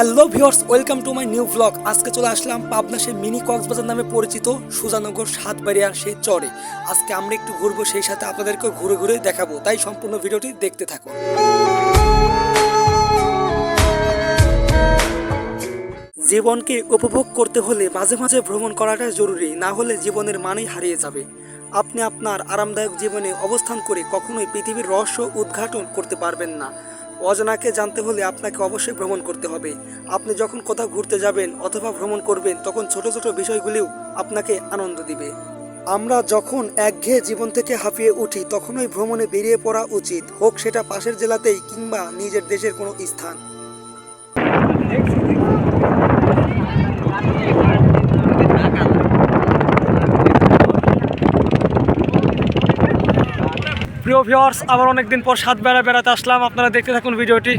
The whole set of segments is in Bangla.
Hello viewers, welcome to my new blog আজকে চলে আসলাম পাবনা সেই মিনি কক্সবাজার নামে পরিচিত সুজানগর সাতবাড়িয়া সেই চরে। আজকে আমরা একটু ঘুরবো, সেই সাথে আপনাদেরকে ঘুরে ঘুরে দেখাবো। তাই সম্পূর্ণ ভিডিওটি দেখতে থাকুন। জীবনকে উপভোগ করতে হলে মাঝে মাঝে ভ্রমণ করাটা জরুরি, না হলে জীবনের মানেই হারিয়ে যাবে। আপনি আপনার আরামদায়ক জীবনে অবস্থান করে কখনোই পৃথিবীর রহস্য উদ্ঘাটন করতে পারবেন না। অজানাকে জানতে হলে আপনাকে অবশ্যই ভ্রমণ করতে হবে। আপনি যখন কোথাও ঘুরতে যাবেন অথবা ভ্রমণ করবেন, তখন ছোট ছোট বিষয়গুলিও আপনাকে আনন্দ দিবে। আমরা যখন একঘেয়ে জীবন থেকে হাঁপিয়ে উঠি, তখনই ভ্রমণে বেরিয়ে পড়া উচিত, হোক সেটা পাশের জেলাতেই কিংবা নিজের দেশের কোনো স্থান। প্রিয় ভিউয়ার্স আবার অনেকদিন পর সাত বেড়া বেড়াতে আসলাম। আপনারা দেখতে থাকুন ভিডিওটি।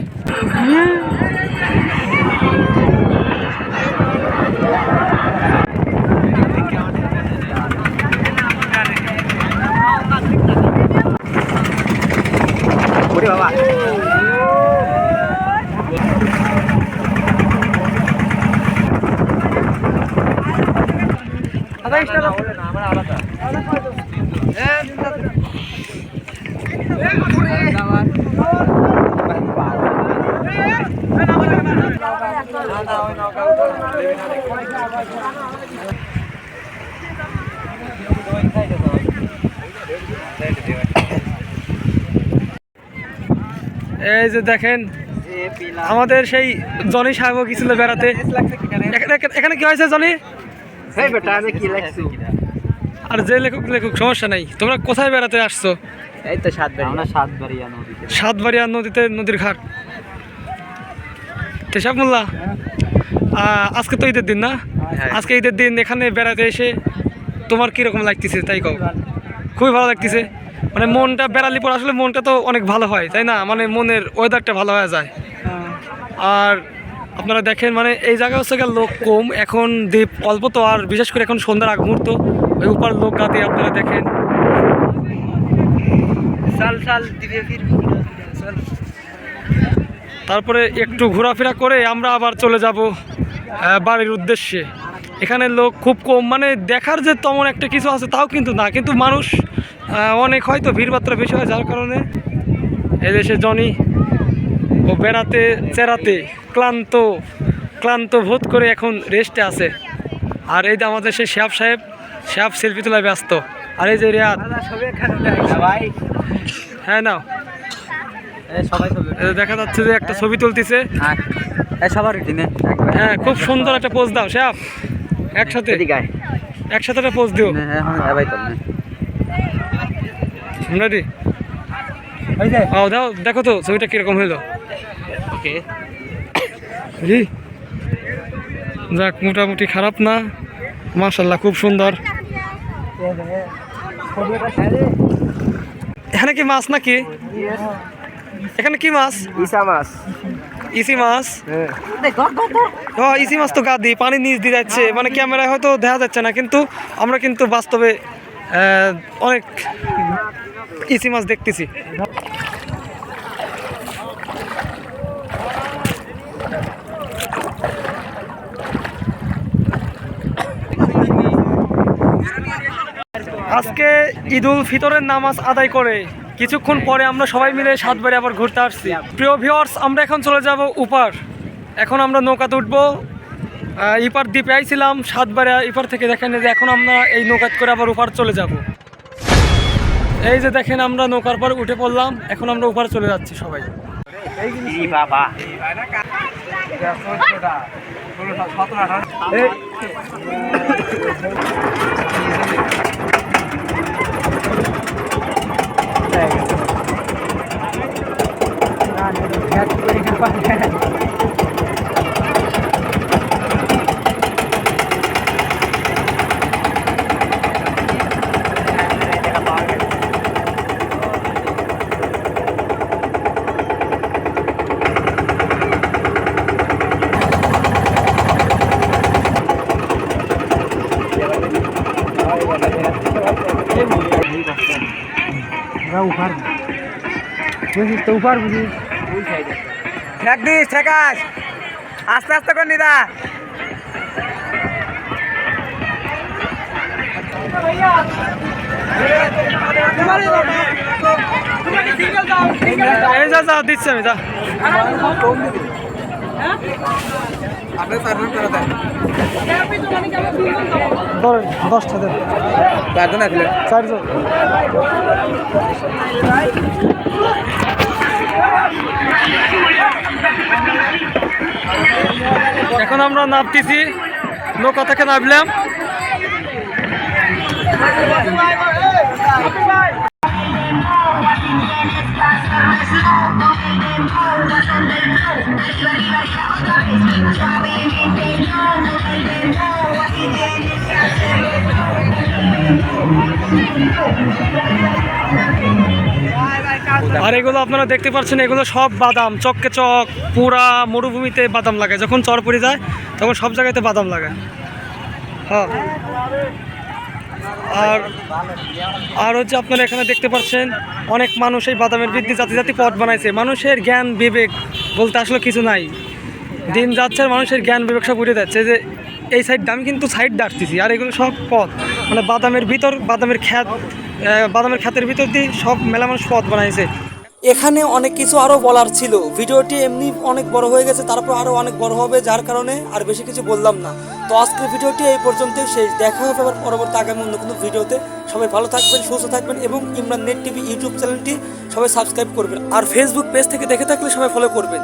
এই যে দেখেন আমাদের সেই জনি সাহেবও গেছিল বেড়াতে। এখানে কি হয়েছে জনি? আর যে লেখক লেখক সমস্যা নাই। তোমরা কোথায় বেড়াতে আসছো? এই তো সাতবাড়ি আমরা সাতবাড়িয়া নদীতে। সাতবাড়িয়া নদীতে নদীর ঘাট। তেসাব মোল্লা? আজকে তো ঈদের দিন না? হ্যাঁ। আজকে ঈদের দিন এখানে বেড়াতে এসে তোমার কীরকম লাগতেছে তাই কও? খুবই ভালো লাগতেছে। মানে মনটা বেড়ালি পর আসলে মনটা তো অনেক ভালো হয় তাই না? মানে মনের ওয়েদারটা ভালো হয়ে যায়। আর আপনারা দেখেন মানে এই জায়গায় হচ্ছে লোক কম। এখন দ্বীপ অল্প তো আর বিশেষ করে এখন সন্ধ্যার আগ মুহূর্ত। ওই উপর লোক গাতে আপনারা দেখেন। তারপরে একটু ঘোরাফেরা করে আমরা আবার চলে যাব বাড়ির উদ্দেশ্যে। এখানে লোক খুব কম মানে দেখার যে তেমন একটা কিছু আছে তাও কিন্তু না, কিন্তু মানুষ অনেক হয়তো ভিড়মাত্রা বেশি হয় যার কারণে এদেশে জনি ও বেড়াতে, চেরাতে ক্লান্ত ক্লান্ত বোধ করে এখন রেস্টে আছে। আর এই যে আমাদের সেই শ্যাব সাহেব শ্যাব সেলফি তোলায় ব্যস্ত। আর এই যে রিয়াদ। সবে হ্যাঁ নাও। দেখা যাচ্ছে যে একটা ছবি তুলতেছে। হ্যাঁ এই সবার হ্যাঁ খুব সুন্দর একটা পোজ দাও শ্যাপ একসাথে। একসাথে একটা পোজ দিও। রেডি ও দাও দেখো তো ছবিটা কীরকম হইল। ওকে যাক মোটামুটি খারাপ না। মাশাল্লাহ খুব সুন্দর। এখানে কি মাছ নাকি? এখানে কি মাছ? ইসা মাছ। ইসি মাছ? হ্যাঁ ইসি মাছ তো গাদি পানি নিচ দিয়ে যাচ্ছে। মানে ক্যামেরায় হয়তো দেখা যাচ্ছে না কিন্তু আমরা কিন্তু বাস্তবে অনেক ইসি মাছ দেখতেছি। আজকে ঈদুল ফিতরের নামাজ আদায় করে কিছুক্ষণ পরে আমরা সবাই মিলে সাতবারে আবার ঘুরতে আসছি। প্রিয় ভিউয়ার্স আমরা এখন চলে যাব উপার। এখন আমরা নৌকাতে উঠবো। ইপার দ্বীপে আইছিলাম সাতবারে ইপার থেকে দেখেন যে এখন আমরা এই নৌকাত করে আবার উপার চলে যাব। এই যে দেখেন আমরা নৌকার পর উঠে পড়লাম এখন আমরা উপার চলে যাচ্ছি সবাই। হয়ে গেছে ই বাবা ঠেক দিস ঠেকাস আস্তে আস্তে কর নিদা। এই যা যা দিচ্ছি আমি যা। ধরেন দশটা দেন। চারজন আসলে? চারজন। এখন আমরা নামতেছি নৌকা থেকে নামলাম। আর এগুলো আপনারা দেখতে পাচ্ছেন, এগুলো সব বাদাম, চককে চক, পুরা মরুভূমিতে বাদাম লাগে যখন চর পড়ে যায়, তখন সব জায়গাতে বাদাম লাগে হ্যাঁ। আর আর হচ্ছে আপনারা এখানে দেখতে পাচ্ছেন, অনেক মানুষ এই বাদামের বৃদ্ধি জাতি জাতি পথ বানাইছে। মানুষের জ্ঞান, বিবেক বলতে আসলে কিছু নাই। দিন যাচ্ছে, মানুষের জ্ঞান, বিবেক সব উঠে যাচ্ছে। যে, এই সাইডটা আমি কিন্তু সাইড ডাকতেছি আর এগুলো সব পথ। মানে বাদামের ভিতর, বাদামের খ্যাত বাদামের খ্যাতের ভিতর দিয়ে সব মেলা মানুষ পথ বানাইছে। এখানে অনেক কিছু আরও বলার ছিল। ভিডিওটি এমনি অনেক বড় হয়ে গেছে, তারপর আরও অনেক বড় হবে, যার কারণে আর বেশি কিছু বললাম না। তো আজকের ভিডিওটি এই পর্যন্তই শেষ দেখা হবে আবার পরবর্তী আগামী অন্য কোনো ভিডিওতে। সবাই ভালো থাকবেন, সুস্থ থাকবেন এবং ইমরান নেট টিভি ইউটিউব চ্যানেলটি সবাই সাবস্ক্রাইব করবেন। আর ফেসবুক পেজ থেকে দেখে থাকলে সবাই ফলো করবেন।